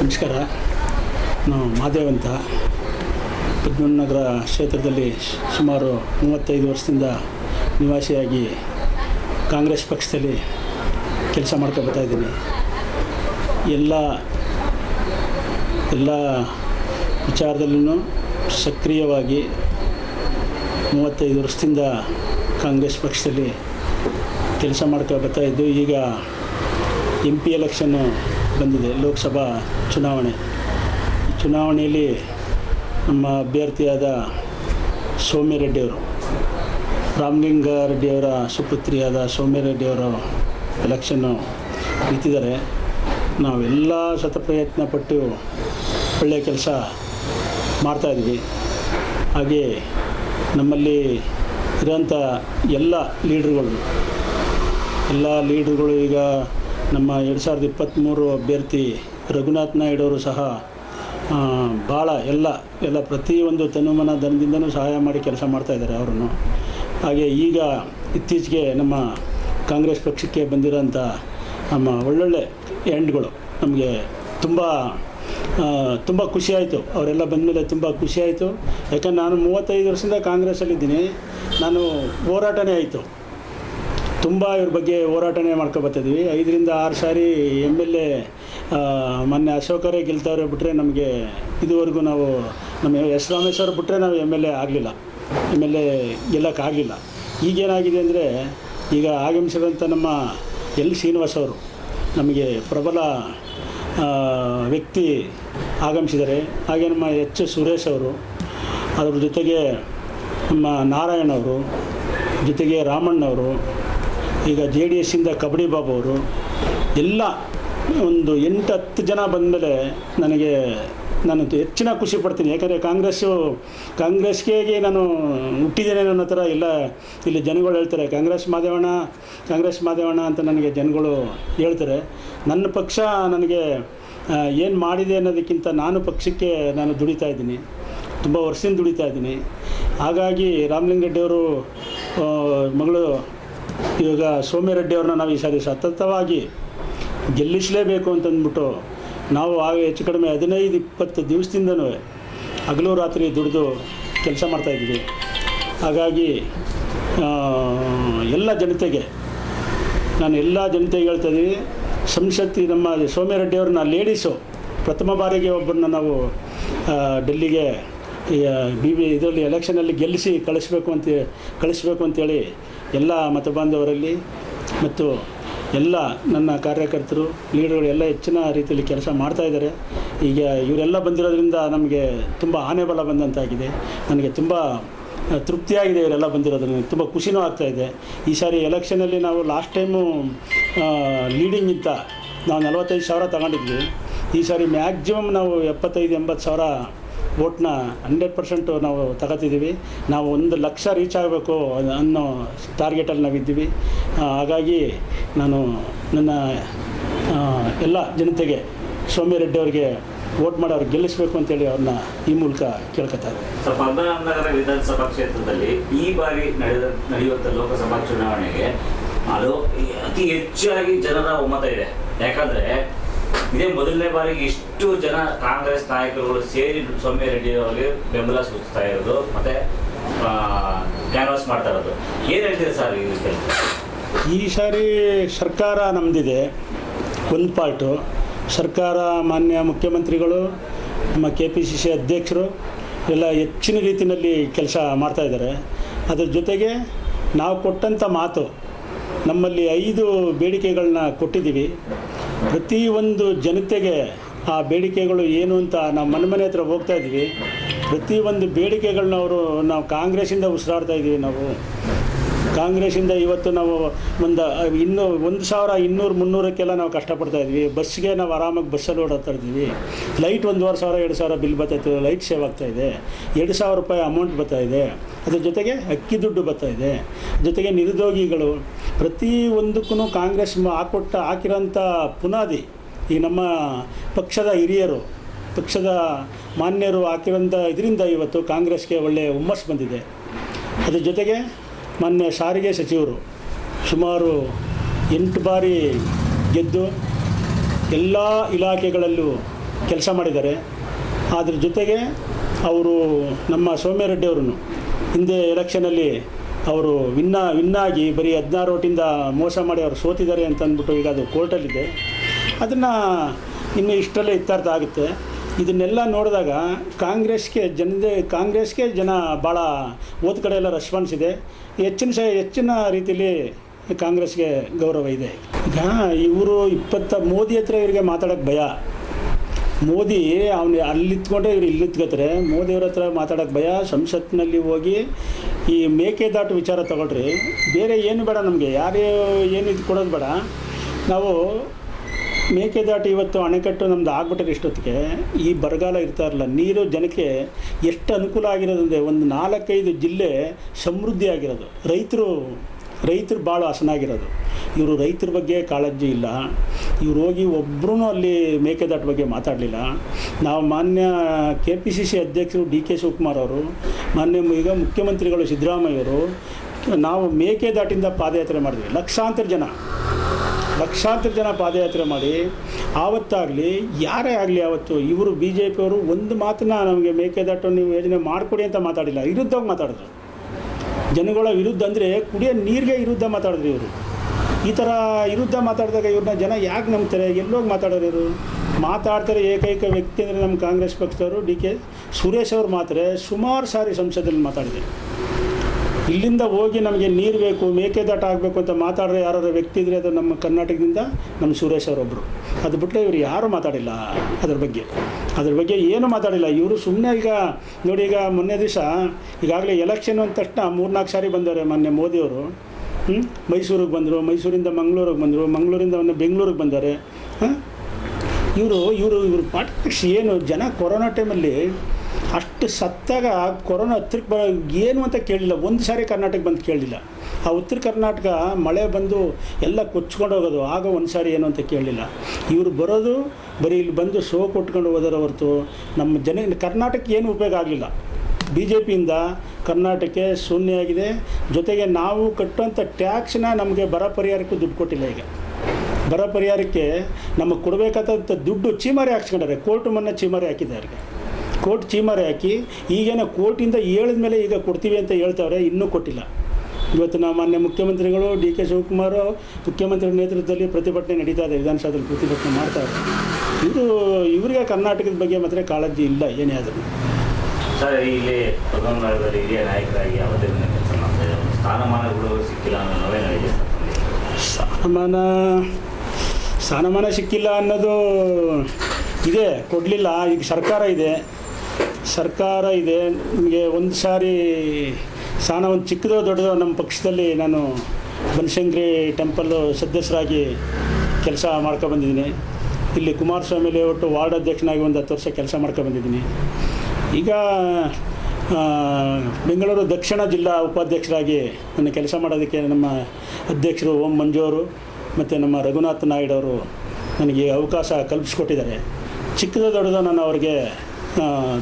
ನಮಸ್ಕಾರ. ನಾವು ಮಾದೇವ್ ಅಂತ. ಪದ್ಮನಗರ ಕ್ಷೇತ್ರದಲ್ಲಿ ಸುಮಾರು ಮೂವತ್ತೈದು ವರ್ಷದಿಂದ ನಿವಾಸಿಯಾಗಿ ಕಾಂಗ್ರೆಸ್ ಪಕ್ಷದಲ್ಲಿ ಕೆಲಸ ಮಾಡ್ಕೊ ಬರ್ತಾ ಇದ್ದೀನಿ. ಎಲ್ಲ ಎಲ್ಲ ವಿಚಾರದಲ್ಲೂ ಸಕ್ರಿಯವಾಗಿ ಮೂವತ್ತೈದು ವರ್ಷದಿಂದ ಕಾಂಗ್ರೆಸ್ ಪಕ್ಷದಲ್ಲಿ ಕೆಲಸ ಮಾಡ್ಕೊ ಬರ್ತಾ ಇದ್ದು, ಈಗ ಎಂ ಪಿ ಎಲೆಕ್ಷನ್ನು ಬಂದಿದೆ ಲೋಕಸಭಾ ಚುನಾವಣೆ. ಚುನಾವಣೆಯಲ್ಲಿ ನಮ್ಮ ಅಭ್ಯರ್ಥಿಯಾದ ಸೌಮ್ಯರೆಡ್ಡಿಯವರು, ರಾಮಲಿಂಗಾರೆಡ್ಡಿಯವರ ಸುಪುತ್ರಿಯಾದ ಸೌಮ್ಯರೆಡ್ಡಿಯವರು ಎಲೆಕ್ಷನ್ನು ನಿಂತಿದ್ದಾರೆ. ನಾವೆಲ್ಲ ಶತಪ್ರಯತ್ನ ಪಟ್ಟು ಒಳ್ಳೆಯ ಕೆಲಸ ಮಾಡ್ತಾಯಿದ್ವಿ ಹಾಗೆ ನಮ್ಮಲ್ಲಿ ಇರೋಂಥ ಎಲ್ಲ ಲೀಡ್ರುಗಳು ಎಲ್ಲ ಲೀಡ್ರುಗಳು ಈಗ ನಮ್ಮ ಎರಡು ಸಾವಿರದ ಇಪ್ಪತ್ತ್ಮೂರು ಅಭ್ಯರ್ಥಿ ರಘುನಾಥ್ ನಾಯ್ಡು ಅವರು ಸಹ ಭಾಳ ಎಲ್ಲ ಎಲ್ಲ ಪ್ರತಿಯೊಂದು ತನುಮನ ಧನದಿಂದನೂ ಸಹಾಯ ಮಾಡಿ ಕೆಲಸ ಮಾಡ್ತಾಯಿದ್ದಾರೆ ಅವರನ್ನು. ಹಾಗೆ ಈಗ ಇತ್ತೀಚೆಗೆ ನಮ್ಮ ಕಾಂಗ್ರೆಸ್ ಪಕ್ಷಕ್ಕೆ ಬಂದಿರೋಂಥ ನಮ್ಮ ಒಳ್ಳೊಳ್ಳೆ ಎಂಡ್ಗಳು ನಮಗೆ ತುಂಬ ತುಂಬ ಖುಷಿಯಾಯಿತು ಅವರೆಲ್ಲ ಬಂದಮೇಲೆ ತುಂಬ ಖುಷಿಯಾಯಿತು ಯಾಕಂದ್ರೆ ನಾನು ಮೂವತ್ತೈದು ವರ್ಷದಿಂದ ಕಾಂಗ್ರೆಸ್ಸಲ್ಲಿದ್ದೀನಿ. ನಾನು ಹೋರಾಟನೇ ಆಯಿತು. ತುಂಬ ಇವ್ರ ಬಗ್ಗೆ ಹೋರಾಟನೇ ಮಾಡ್ಕೊಬತ್ತಿದ್ವಿ ಐದರಿಂದ ಆರು ಸಾರಿ ಎಂ ಎಲ್ ಎ ಮೊನ್ನೆ ಅಶೋಕರೇ ಗೆಲ್ತವ್ರೆ ಬಿಟ್ಟರೆ ನಮಗೆ ಇದುವರೆಗೂ ನಾವು ನಮ್ಮ ಎಸ್ ರಾಮೇಶ್ವರ ಬಿಟ್ಟರೆ ನಾವು ಎಂ ಎಲ್ ಎ ಆಗಲಿಲ್ಲ. ಎಂ ಎಲ್ ಎ ಗೆಲ್ಲಕ್ಕಾಗಲಿಲ್ಲ ಈಗೇನಾಗಿದೆ ಅಂದರೆ ಈಗ ಆಗಮಿಸಿದಂಥ ನಮ್ಮ ಎಲ್ ಶ್ರೀನಿವಾಸ್ ಅವರು ನಮಗೆ ಪ್ರಬಲ ವ್ಯಕ್ತಿ ಆಗಮಿಸಿದ್ದಾರೆ. ಹಾಗೆ ನಮ್ಮ ಎಚ್ ಸುರೇಶ್ ಅವರು, ಅದ್ರ ಜೊತೆಗೆ ನಮ್ಮ ನಾರಾಯಣ್ ಅವರು, ಜೊತೆಗೆ ರಾಮಣ್ಣವರು ಈಗ ಜೆ ಡಿ ಎಸ್ಸಿಂದ ಕಬಡ್ಡಿ ಬಾಬು ಅವರು ಎಲ್ಲ ಒಂದು ಎಂಟು ಹತ್ತು ಜನ ಬಂದಮೇಲೆ ನನಗೆ ನಾನು ಹೆಚ್ಚಿನ ಖುಷಿ ಪಡ್ತೀನಿ. ಯಾಕಂದರೆ ಕಾಂಗ್ರೆಸ್ಸು ಕಾಂಗ್ರೆಸ್ಗೆ ನಾನು ಹುಟ್ಟಿದ್ದೇನೆ ಅನ್ನೋ ಥರ ಎಲ್ಲ ಇಲ್ಲಿ ಜನಗಳು ಹೇಳ್ತಾರೆ, ಕಾಂಗ್ರೆಸ್ ಮಾದೇವಣ್ಣ ಕಾಂಗ್ರೆಸ್ ಮಾದೇವಣ್ಣ ಅಂತ ನನಗೆ ಜನಗಳು ಹೇಳ್ತಾರೆ. ನನ್ನ ಪಕ್ಷ ನನಗೆ ಏನು ಮಾಡಿದೆ ಅನ್ನೋದಕ್ಕಿಂತ ನಾನು ಪಕ್ಷಕ್ಕೆ ನಾನು ದುಡಿತಾ ಇದ್ದೀನಿ. ತುಂಬ ವರ್ಷದಿಂದ ದುಡಿತಾ ಇದ್ದೀನಿ. ಹಾಗಾಗಿ ರಾಮಲಿಂಗ ರೆಡ್ಡಿಯವರು ಮಗಳು ಇವಾಗ ಸೋಮ್ಯರೆಡ್ಡಿಯವ್ರನ್ನ ನಾವು ಈ ಸಾರಿ ಸತತವಾಗಿ ಗೆಲ್ಲಿಸಲೇಬೇಕು ಅಂತಂದ್ಬಿಟ್ಟು ನಾವು ಆಗ ಹೆಚ್ಚು ಕಡಿಮೆ ಹದಿನೈದು, ಇಪ್ಪತ್ತು ದಿವಸದಿಂದನೂ ಹಗಲು ರಾತ್ರಿ ದುಡಿದು ಕೆಲಸ ಮಾಡ್ತಾಯಿದ್ವಿ ಹಾಗಾಗಿ ಎಲ್ಲ ಜನತೆಗೆ ನಾನು ಎಲ್ಲ ಜನತೆಗೆ ಹೇಳ್ತಾ ಇದ್ದೀವಿ ಸಂಸತ್ತಿ ನಮ್ಮ ಸೋಮ್ಯರೆಡ್ಡಿಯವ್ರನ್ನ ಲೇಡೀಸು ಪ್ರಥಮ ಬಾರಿಗೆ ಒಬ್ಬರನ್ನ ನಾವು ಡೆಲ್ಲಿಗೆ ಬಿ ಬಿ, ಇದರಲ್ಲಿ ಎಲೆಕ್ಷನಲ್ಲಿ ಗೆಲ್ಲಿಸಿ ಕಳಿಸ್ಬೇಕು ಅಂತ, ಕಳಿಸ್ಬೇಕು ಅಂತೇಳಿ ಎಲ್ಲ ಮತಬಾಂಧವರಲ್ಲಿ ಮತ್ತು ಎಲ್ಲ ನನ್ನ ಕಾರ್ಯಕರ್ತರು, ಲೀಡರ್ಗಳು ಎಲ್ಲ ಹೆಚ್ಚಿನ ರೀತಿಯಲ್ಲಿ ಕೆಲಸ ಮಾಡ್ತಾಯಿದ್ದಾರೆ ಈಗ ಇವರೆಲ್ಲ ಬಂದಿರೋದ್ರಿಂದ ನಮಗೆ ತುಂಬ ಆನೆಬಲ ಬಂದಂತಾಗಿದೆ. ನನಗೆ ತುಂಬ ತೃಪ್ತಿಯಾಗಿದೆ ಇವರೆಲ್ಲ ಬಂದಿರೋದ್ರಿಂದ. ತುಂಬ ಖುಷಿನೂ ಆಗ್ತಾಯಿದೆ ಈ ಸಾರಿ ಎಲೆಕ್ಷನಲ್ಲಿ ನಾವು ಲಾಸ್ಟ್ ಟೈಮು ಲೀಡಿಂಗ್ ಇಂತ ನಾವು ನಲವತ್ತೈದು ಸಾವಿರ ತಗೊಂಡಿದ್ವಿ. ಈ ಸಾರಿ ಮ್ಯಾಕ್ಸಿಮಮ್ ನಾವು ಎಪ್ಪತ್ತೈದು, ಎಂಬತ್ತು ಸಾವಿರ ವೋಟ್ನ ಹಂಡ್ರೆಡ್ ಪರ್ಸೆಂಟು ನಾವು ತಗೋತಿದ್ದೀವಿ. ನಾವು ಒಂದು ಲಕ್ಷ ರೀಚ್ ಆಗಬೇಕು ಅನ್ನೋ ಟಾರ್ಗೆಟಲ್ಲಿ ನಾವಿದ್ದೀವಿ. ಹಾಗಾಗಿ ನಾನು ನನ್ನ ಎಲ್ಲ ಜನತೆಗೆ ಸೌಮ್ಯರೆಡ್ಡಿ ಅವರಿಗೆ ವೋಟ್ ಮಾಡೋರು ಗೆಲ್ಲಿಸಬೇಕು ಅಂತೇಳಿ ಅವ್ರನ್ನ ಈ ಮೂಲಕ ಕೇಳ್ಕೊತಾರೆ ಪದ್ಮನಾಭನಗರ ವಿಧಾನಸಭಾ ಕ್ಷೇತ್ರದಲ್ಲಿ ಈ ಬಾರಿ ನಡೆದ ನಡೆಯುವಂಥ ಲೋಕಸಭಾ ಚುನಾವಣೆಗೆ ಅದು ಅತಿ ಹೆಚ್ಚಾಗಿ ಜನರ ಒಮ್ಮತ ಇದೆ. ಯಾಕಂದ್ರೆ ಇದೇ ಮೊದಲನೇ ಬಾರಿಗೆ ಇಷ್ಟು ಜನ ಕಾಂಗ್ರೆಸ್ ನಾಯಕರುಗಳು ಸೇರಿ ಸೌಮ್ಯ ರೆಡ್ಡಿ ಅವರಿಗೆ ಬೆಂಬಲ ಸೂಚಿಸ್ತಾ ಇರೋದು, ಮತ್ತೆ ಕ್ಯಾನ್ವಾಸ್ ಮಾಡ್ತಾ ಇರೋದು. ಏನ್ ಹೇಳ್ತೀರಾ ಸರ್ ಈ? ಈ ಸಾರಿ ಸರ್ಕಾರ ನಮ್ಮದಿದೆ ಒಂದು ಪಾರ್ಟು. ಸರ್ಕಾರ ಮಾನ್ಯ ಮುಖ್ಯಮಂತ್ರಿಗಳು, ನಮ್ಮ ಕೆ ಪಿ ಸಿ ಸಿ ಅಧ್ಯಕ್ಷರು ಎಲ್ಲ ಹೆಚ್ಚಿನ ರೀತಿಯಲ್ಲಿ ಕೆಲಸ ಮಾಡ್ತಾಯಿದ್ದಾರೆ ಅದ್ರ ಜೊತೆಗೆ ನಾವು ಕೊಟ್ಟಂಥ ಮಾತು, ನಮ್ಮಲ್ಲಿ ಐದು ಬೇಡಿಕೆಗಳನ್ನ ಕೊಟ್ಟಿದ್ದೀವಿ. ಪ್ರತಿಯೊಂದು ಜನತೆಗೆ ಆ ಬೇಡಿಕೆಗಳು ಏನು ಅಂತ ನಾವು ಮನೆ ಮನೆ ಹತ್ರ ಹೋಗ್ತಾ ಇದ್ವಿ. ಪ್ರತಿಯೊಂದು ಬೇಡಿಕೆಗಳನ್ನ ಅವರು ನಾವು ಕಾಂಗ್ರೆಸ್ಸಿಂದ ಉಸಿರಾಡ್ತಾ ಇದ್ದೀವಿ ನಾವು. ಕಾಂಗ್ರೆಸ್ಸಿಂದ ಇವತ್ತು ನಾವು ಒಂದು, ಇನ್ನೂ ಒಂದು ಸಾವಿರ ಇನ್ನೂರು ಮುನ್ನೂರಕ್ಕೆಲ್ಲ ನಾವು ಕಷ್ಟಪಡ್ತಾ ಇದ್ವಿ. ಬಸ್ಗೆ ನಾವು ಆರಾಮಾಗಿ ಬಸ್ಸಲ್ಲಿ ಓಡಾಡ್ತಾ ಇದ್ದೀವಿ. ಲೈಟ್ ಒಂದೂವರೆ ಸಾವಿರ, ಎರಡು ಸಾವಿರ ಬಿಲ್ ಬರ್ತಾಯಿತ್ತು ಲೈಟ್ ಸೇವ್ ಆಗ್ತಾ ಇದೆ. ಎರಡು ಸಾವಿರ ರೂಪಾಯಿ ಅಮೌಂಟ್ ಬರ್ತಾ ಇದೆ. ಅದ್ರ ಜೊತೆಗೆ ಅಕ್ಕಿ ದುಡ್ಡು ಬರ್ತಾ ಇದೆ. ಜೊತೆಗೆ ನಿರುದ್ಯೋಗಿಗಳು. ಪ್ರತಿ ಒಂದಕ್ಕೂ ಕಾಂಗ್ರೆಸ್ ಹಾಕೊಟ್ಟ, ಹಾಕಿರೋಂಥ ಪುನಾದಿ, ಈ ನಮ್ಮ ಪಕ್ಷದ ಹಿರಿಯರು, ಪಕ್ಷದ ಮಾನ್ಯರು ಹಾಕಿರೋಂಥ ಇದರಿಂದ ಇವತ್ತು ಕಾಂಗ್ರೆಸ್ಗೆ ಒಳ್ಳೆಯ ಹುಮ್ಮಸ್ಸು ಬಂದಿದೆ. ಅದ್ರ ಜೊತೆಗೆ ಮೊನ್ನೆ ಸಾರಿಗೆ ಸಚಿವರು ಸುಮಾರು ಎಂಟು ಬಾರಿ ಗೆದ್ದು ಎಲ್ಲ ಇಲಾಖೆಗಳಲ್ಲೂ ಕೆಲಸ ಮಾಡಿದ್ದಾರೆ. ಅದ್ರ ಜೊತೆಗೆ ಅವರು ನಮ್ಮ ಸೋಮ್ಯರೆಡ್ಡಿ ಅವರನ್ನು ಹಿಂದೆ ಎಲೆಕ್ಷನಲ್ಲಿ ಅವರು ವಿನ್ನ, ವಿನ್ನಾಗಿ ಬರೀ ಹದಿನಾರು ಓಟಿಂದ ಮೋಸ ಮಾಡಿ ಅವರು ಸೋತಿದ್ದಾರೆ ಅಂತಂದ್ಬಿಟ್ಟು ಈಗ ಅದು ಕೋರ್ಟಲ್ಲಿದೆ ಅದನ್ನು ಇನ್ನು ಇಷ್ಟರಲ್ಲೇ ಇತ್ಯರ್ಥ ಆಗುತ್ತೆ. ಇದನ್ನೆಲ್ಲ ನೋಡಿದಾಗ ಕಾಂಗ್ರೆಸ್ಗೆ ಜನತೆ, ಕಾಂಗ್ರೆಸ್ಗೆ ಜನ ಭಾಳ ಓದ್ ಕಡೆ ಎಲ್ಲ ರೆಸ್ಪಾನ್ಸ್ ಇದೆ. ಹೆಚ್ಚಿನ ಸ ಹೆಚ್ಚಿನ ರೀತಿಯಲ್ಲಿ ಕಾಂಗ್ರೆಸ್ಗೆ ಗೌರವ ಇದೆ. ಈಗ ಇವರು ಇಪ್ಪತ್ತ, ಮೋದಿ ಹತ್ರ ಇವರಿಗೆ ಮಾತಾಡೋಕ್ಕೆ ಭಯ. ಮೋದಿ ಅವನು ಅಲ್ಲಿತ್ಕೊಂಡ್ರೆ ಇವ್ರು ಇಲ್ಲಿತ್ಕೋತಾರೆ ಮೋದಿಯವ್ರ ಹತ್ರ ಮಾತಾಡೋಕ್ಕೆ ಭಯ. ಸಂಸತ್ನಲ್ಲಿ ಹೋಗಿ ಈ ಮೇಕೆದಾಟು ವಿಚಾರ ತಗೊಳ್ರಿ. ಬೇರೆ ಏನು ಬೇಡ ನಮಗೆ. ಯಾರೇ ಏನು ಇದು ಕೊಡೋದು ಬೇಡ. ನಾವು ಮೇಕೆದಾಟು ಇವತ್ತು ಅಣೆಕಟ್ಟು ನಮ್ದು ಆಗ್ಬಿಟ್ಟಿದೆ ಇಷ್ಟೊತ್ತಿಗೆ, ಈ ಬರಗಾಲ ಇರ್ತಾ ಇರಲ್ಲ, ನೀರು ಜನಕ್ಕೆ ಎಷ್ಟು ಅನುಕೂಲ ಆಗಿರೋದಂದರೆ ಒಂದು ನಾಲ್ಕೈದು ಜಿಲ್ಲೆ ಸಮೃದ್ಧಿ ಆಗಿರೋದು. ರೈತರು ರೈತರು ಭಾಳ ಹಸನಾಗಿರೋದು ಇವರು ರೈತರ ಬಗ್ಗೆ ಕಾಳಜಿ ಇಲ್ಲ. ಇವ್ರು ಹೋಗಿ ಒಬ್ಬರೂ ಅಲ್ಲಿ ಮೇಕೆದಾಟು ಬಗ್ಗೆ ಮಾತಾಡಲಿಲ್ಲ. ನಾವು ಮಾನ್ಯ ಕೆ ಪಿ ಸಿ ಸಿ ಅಧ್ಯಕ್ಷರು ಡಿ ಕೆ ಶಿವಕುಮಾರ್ ಅವರು, ಮಾನ್ಯ ಈಗ ಮುಖ್ಯಮಂತ್ರಿಗಳು ಸಿದ್ದರಾಮಯ್ಯವರು ನಾವು ಮೇಕೆದಾಟಿಂದ ಪಾದಯಾತ್ರೆ ಮಾಡಿದ್ವಿ. ಲಕ್ಷಾಂತರ ಜನ. ಲಕ್ಷಾಂತರ ಜನ ಪಾದಯಾತ್ರೆ ಮಾಡಿ, ಆವತ್ತಾಗಲಿ, ಯಾರೇ ಆಗಲಿ ಆವತ್ತು, ಇವರು ಬಿ ಜೆ ಪಿಯವರು ಒಂದು ಮಾತನ್ನ ನಮಗೆ ಮೇಕೆದಾಟು ನೀವು ಯೋಜನೆ ಮಾಡಿಕೊಡಿ ಅಂತ ಮಾತಾಡಿಲ್ಲ. ವಿರುದ್ಧವಾಗಿ ಮಾತಾಡಿದ್ರು. ಜನಗಳ ವಿರುದ್ಧ ಅಂದರೆ ಕುಡಿಯೋ ನೀರಿಗೆ ವಿರುದ್ಧ ಮಾತಾಡಿದ್ರು ಇವರು. ಈ ಥರ ವಿರುದ್ಧ ಮಾತಾಡಿದಾಗ ಇವ್ರನ್ನ ಜನ ಯಾಕೆ ನಂಬ್ತಾರೆ? ಎಲ್ಲೋಗಿ ಮಾತಾಡೋರು ಇವರು. ಮಾತಾಡ್ತಾರೆ ಏಕೈಕ ವ್ಯಕ್ತಿ ಅಂದರೆ ನಮ್ಮ ಕಾಂಗ್ರೆಸ್ ಪಕ್ಷದವರು ಡಿ ಕೆ ಸುರೇಶ್ ಅವರು ಮಾತ್ರ. ಸುಮಾರು ಸಾರಿ ಸಂಸದಲ್ಲಿ ಮಾತಾಡಿದ್ದಾರೆ ಇಲ್ಲಿಂದ ಹೋಗಿ ನಮಗೆ ನೀರು ಬೇಕು ಮೇಕೆದಾಟ ಆಗಬೇಕು ಅಂತ ಮಾತಾಡ್ರೆ ಯಾರಾದ್ರು ವ್ಯಕ್ತಿ ಇದ್ರೆ ಅದು ನಮ್ಮ ಕರ್ನಾಟಕದಿಂದ ನಮ್ಮ ಸುರೇಶ್ ಅವರೊಬ್ಬರು ಅದು ಬಿಟ್ಟರೆ ಇವರು ಯಾರೂ ಮಾತಾಡಿಲ್ಲ ಅದ್ರ ಬಗ್ಗೆ. ಅದ್ರ ಬಗ್ಗೆ ಏನು ಮಾತಾಡಿಲ್ಲ. ಇವರು ಸುಮ್ಮನೆ ಈಗ ನೋಡಿ ಈಗ ಮೊನ್ನೆ ದಿವಸ ಈಗಾಗಲೇ ಎಲೆಕ್ಷನ್ ಅಂದ ತಕ್ಷಣ ಮೂರ್ನಾಲ್ಕು ಸಾರಿ ಬಂದವರೆ ಮೊನ್ನೆ ಮೋದಿಯವರು? ಮೈಸೂರಿಗೆ ಬಂದರು, ಮೈಸೂರಿಂದ ಮಂಗಳೂರಿಗೆ ಬಂದರು, ಮಂಗಳೂರಿಂದ ಒಂದು ಬೆಂಗಳೂರಿಗೆ ಬಂದಾರೆ ಹಾಂ? ಇವರು ಇವರು ಇವರು ಪಾಠ ಏನು ಜನ ಕೊರೋನಾ ಟೈಮಲ್ಲಿ ಅಷ್ಟು ಸತ್ತಾಗ ಕೊರೋನಾ ಬ, ಏನು ಅಂತ ಕೇಳಿಲ್ಲ. ಒಂದು ಸಾರಿ ಕರ್ನಾಟಕ ಬಂದು ಕೇಳಲಿಲ್ಲ. ಆ ಉತ್ತರ ಕರ್ನಾಟಕ ಮಳೆ ಬಂದು ಎಲ್ಲ ಕೊಚ್ಕೊಂಡು ಹೋಗೋದು, ಆಗ ಒಂದು ಸಾರಿ ಏನು ಅಂತ ಕೇಳಲಿಲ್ಲ. ಇವರು ಬರೋದು, ಬರೀ ಇಲ್ಲಿ ಬಂದು ಸೋ ಕೊಟ್ಕೊಂಡು ಹೋದರ ಹೊರತು ನಮ್ಮ ಜನ ಕರ್ನಾಟಕ ಏನು ಉಪಯೋಗ ಆಗಲಿಲ್ಲ. ಬಿ ಜೆ ಪಿಯಿಂದ ಕರ್ನಾಟಕಕ್ಕೆ ಶೂನ್ಯ ಆಗಿದೆ. ಜೊತೆಗೆ ನಾವು ಕಟ್ಟುವಂಥ ಟ್ಯಾಕ್ಸ್ನ ನಮಗೆ ಬರ ಪರಿಹಾರಕ್ಕೂ ದುಡ್ಡು ಕೊಟ್ಟಿಲ್ಲ ಈಗ. ಬರ ಪರಿಹಾರಕ್ಕೆ ನಮಗೆ ಕೊಡಬೇಕಾದಂಥ ದುಡ್ಡು ಚೀಮಾರಿ ಹಾಕ್ಸ್ಕೊಂಡಾರೆ ಕೋರ್ಟ್ ಮನ್ನ ಚೀಮಾರಿ ಹಾಕಿದ್ದಾರೆ. ಕೋರ್ಟ್ ಚೀಮಾರೆ ಹಾಕಿ ಈಗೇನೋ ಕೋರ್ಟಿಂದ ಹೇಳಿದ ಮೇಲೆ ಈಗ ಕೊಡ್ತೀವಿ ಅಂತ ಹೇಳ್ತಾವ್ರೆ ಇನ್ನೂ ಕೊಟ್ಟಿಲ್ಲ. ಇವತ್ತು ನಾವು ಮಾನ್ಯ ಮುಖ್ಯಮಂತ್ರಿಗಳು ಡಿ ಕೆ ಶಿವಕುಮಾರ್ ಮುಖ್ಯಮಂತ್ರಿ ನೇತೃತ್ವದಲ್ಲಿ ಪ್ರತಿಭಟನೆ ನಡೀತಾ ಇದೆ ವಿಧಾನಸೌಧದಲ್ಲಿ ಪ್ರತಿಭಟನೆ ಮಾಡ್ತಾರೆ. ಇದು ಇವರಿಗೆ ಕರ್ನಾಟಕದ ಬಗ್ಗೆ ಮಾತ್ರ ಕಾಳಜಿ ಇಲ್ಲ ಏನೇ ಆದರೂ. ಸರ್ ಇಲ್ಲಿ ಹಿರಿಯ ನಾಯಕರಾಗಿ ಯಾವುದೇ ಸ್ಥಾನಮಾನಗಳು ಸಿಕ್ಕಿಲ್ಲ ಅನ್ನೋ. ಸ್ಥಾನಮಾನ ಸ್ಥಾನಮಾನ ಸಿಕ್ಕಿಲ್ಲ ಅನ್ನೋದು ಇದೆ ಕೊಡಲಿಲ್ಲ. ಈಗ ಸರ್ಕಾರ ಇದೆ. ಸರ್ಕಾರ ಇದೆ. ನಿಮಗೆ ಒಂದು ಸಾರಿ ಸ್ಥಾನ ಒಂದು ಚಿಕ್ಕದೋ ದೊಡ್ಡದೋ ನಮ್ಮ ಪಕ್ಷದಲ್ಲಿ ನಾನು ಬನಶಂಕರಿ ಟೆಂಪಲ್ಲು ಸದಸ್ಯರಾಗಿ ಕೆಲಸ ಮಾಡ್ಕೊಬಂದಿದ್ದೀನಿ ಇಲ್ಲಿ ಕುಮಾರಸ್ವಾಮಿ ಒಟ್ಟು ವಾರ್ಡ್ ಅಧ್ಯಕ್ಷನಾಗಿ ಒಂದು ಹತ್ತು ವರ್ಷ ಕೆಲಸ ಮಾಡ್ಕೊಬಂದಿದ್ದೀನಿ ಈಗ ಬೆಂಗಳೂರು ದಕ್ಷಿಣ ಜಿಲ್ಲಾ ಉಪಾಧ್ಯಕ್ಷರಾಗಿ ನನ್ನ ಕೆಲಸ ಮಾಡೋದಕ್ಕೆ ನಮ್ಮ ಅಧ್ಯಕ್ಷರು ಓಂ ಮಂಜು ಅವರು ಮತ್ತು ನಮ್ಮ ರಘುನಾಥ್ ನಾಯ್ಡು ಅವರು ನನಗೆ ಅವಕಾಶ ಕಲ್ಪಿಸ್ಕೊಟ್ಟಿದ್ದಾರೆ. ಚಿಕ್ಕದ ದೊಡ್ಡದ ನಾನು ಅವರಿಗೆ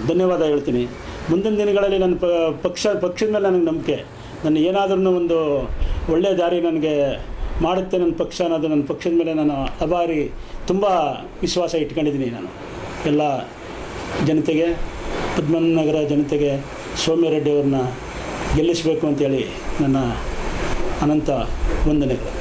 ಧನ್ಯವಾದ ಹೇಳ್ತೀನಿ. ಮುಂದಿನ ದಿನಗಳಲ್ಲಿ ನನ್ನ ಪಕ್ಷ, ಪಕ್ಷದ ಮೇಲೆ ನನಗೆ ನಂಬಿಕೆ. ನನ್ನ ಏನಾದ್ರೂ ಒಂದು ಒಳ್ಳೆಯ ದಾರಿ ನನಗೆ ಮಾಡುತ್ತೆ ನನ್ನ ಪಕ್ಷ ಅನ್ನೋದು ನನ್ನ ಪಕ್ಷದ ಮೇಲೆ ನಾನು ಅಭಾರಿ ತುಂಬ ವಿಶ್ವಾಸ ಇಟ್ಕೊಂಡಿದ್ದೀನಿ ನಾನು. ಎಲ್ಲ ಜನತೆಗೆ, ಪದ್ಮನಗರ ಜನತೆಗೆ ಸೌಮ್ಯರೆಡ್ಡಿ ಅವ್ರನ್ನ ಗೆಲ್ಲಿಸಬೇಕು ಅಂತೇಳಿ ನನ್ನ ಅನಂತ ವಂದನೆಗಳು.